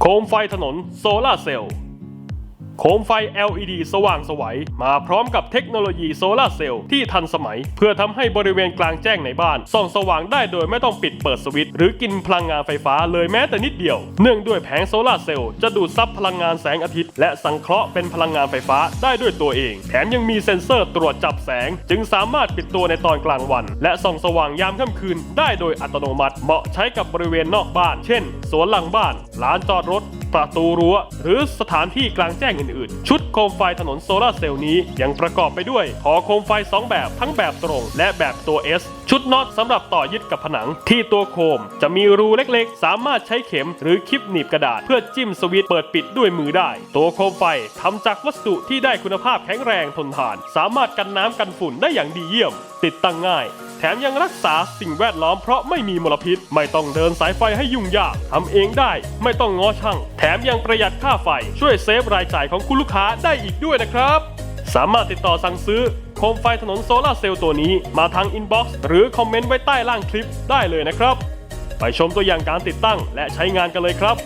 โคมไฟถนนโซลาเซลล์ โคมไฟ LED สว่างสวัยมาพร้อมกับเทคโนโลยีโซลาร์เซลล์ที่ทันสมัย เพื่อทำให้บริเวณกลางแจ้งในบ้านส่องสว่างได้โดยไม่ต้องปิดเปิดสวิตช์หรือกินพลังงานไฟฟ้าเลยแม้แต่นิดเดียว เนื่องด้วยแผงโซลาร์เซลล์จะดูดซับพลังงานแสงอาทิตย์ และสังเคราะห์เป็นพลังงานไฟฟ้าได้ด้วยตัวเอง แถมยังมีเซ็นเซอร์ตรวจจับแสง จึงสามารถปิดตัวในตอนกลางวัน และส่องสว่างยามค่ำคืน ได้โดยอัตโนมัติเหมาะใช้กับบริเวณนอกบ้าน เช่น สวนหลังบ้านลานจอดรถ ประตูรั้ว หรือสถานที่กลางแจ้งอื่นๆ ชุดโคมไฟถนนโซลาเซลล์นี้ยังประกอบไปด้วยหอโคมไฟ 2 แบบทั้งแบบตรงและแบบตัว S ชุดน็อตสำหรับต่อยึดกับผนัง ที่ตัวโคมจะมีรูเล็กๆ สามารถใช้เข็มหรือคลิปหนีบกระดาษ เพื่อจิ้มสวิตช์เปิดปิดด้วยมือได้ ตัวโคมไฟทำจากวัสดุที่ได้คุณภาพแข็งแรงทนทาน สามารถกันน้ำกันฝุ่นได้อย่างดีเยี่ยม ติดตั้งง่าย แถมยังรักษาสิ่งแวดล้อมเพราะไม่มีมลพิษ ไม่ต้องเดินสายไฟให้ยุ่งยากทำเองได้ ไม่ต้องง้อช่าง แถมยังประหยัดค่าไฟ ช่วยเซฟรายจ่ายของคุณลูกค้าได้อีกด้วยนะครับ สามารถติดต่อสั่งซื้อโคมไฟถนนโซลาเซลล์ตัวนี้มาทางอินบ็อกซ์หรือคอมเมนต์ไว้ใต้ล่างคลิปได้เลยนะครับ ไปชมตัวอย่างการติดตั้งและใช้งานกันเลยครับ